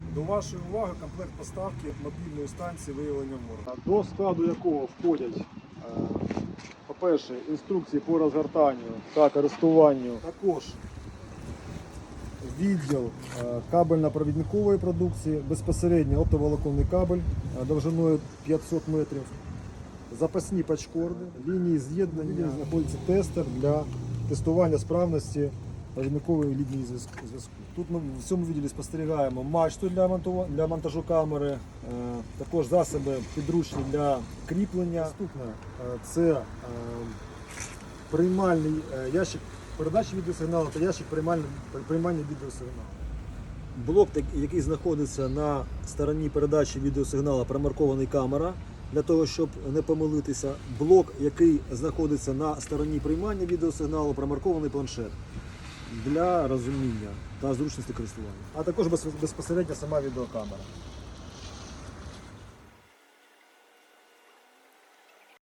До вашої уваги комплект поставки мобільної станції виявлення ворога. до складу якого входять, е, по-перше, інструкції по розгортанню та користуванню. Також відділ е, кабельно-провідникової продукції, безпосередньо оптоволоконний кабель е, довжиною 500 метрів, запасні пачкорди, лінії з'єднання, знаходиться тестер для тестування справності провідникової лінії зв'язку. Тут ми в цьому відділі спостерігаємо мачту для, монтажу камери, е, також засоби підручні для кріплення. Наступне е, це е, приймальний ящик передачі відеосигналу та ящик приймання відеосигналу. Блок, який знаходиться на стороні передачі відеосигналу, промаркований камера для того, щоб не помилитися. Блок, який знаходиться на стороні приймання відеосигналу, промаркований планшет для розуміння та зручності користування. А також без- безпосередньо сама відеокамера.